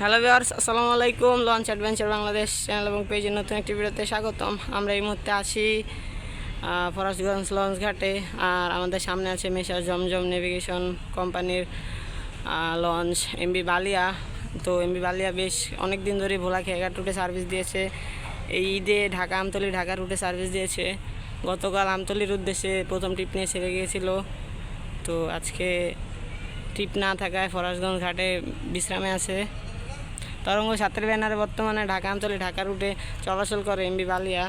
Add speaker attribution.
Speaker 1: Hello viewers আসসালামু আলাইকুম। Launch adventure Bangladesh channel এবং পেজের নতুন একটি ভিডিওতে স্বাগতম। আমরা এই মুহূর্তে আছি ফরাসগঞ্জ লঞ্চ ঘাটে, আর আমাদের সামনে আছে মেশা জমজম নেভিগেশন কোম্পানির লঞ্চ এমবি বালিয়া তো এমবি বালিয়া বেশ অনেক দিন ধরে ভোলা খেয়াঘাট রুটে সার্ভিস দিয়েছে। এই ঈদে ঢাকা আমতলি, ঢাকা রুটে সার্ভিস দিয়েছে। গতকাল আমতলির উদ্দেশ্যে প্রথম ট্রিপ নিয়ে ছেড়ে গিয়েছিল। তো আজকে ট্রিপ না থাকায় ফরাসগঞ্জ ঘাটে বিশ্রামে আছে। তরঙ্গ ছাত্রী ব্যানারে বর্তমানে ঢাকা অঞ্চলে ঢাকা রুটে চলাচল করে এমবি বালিয়া।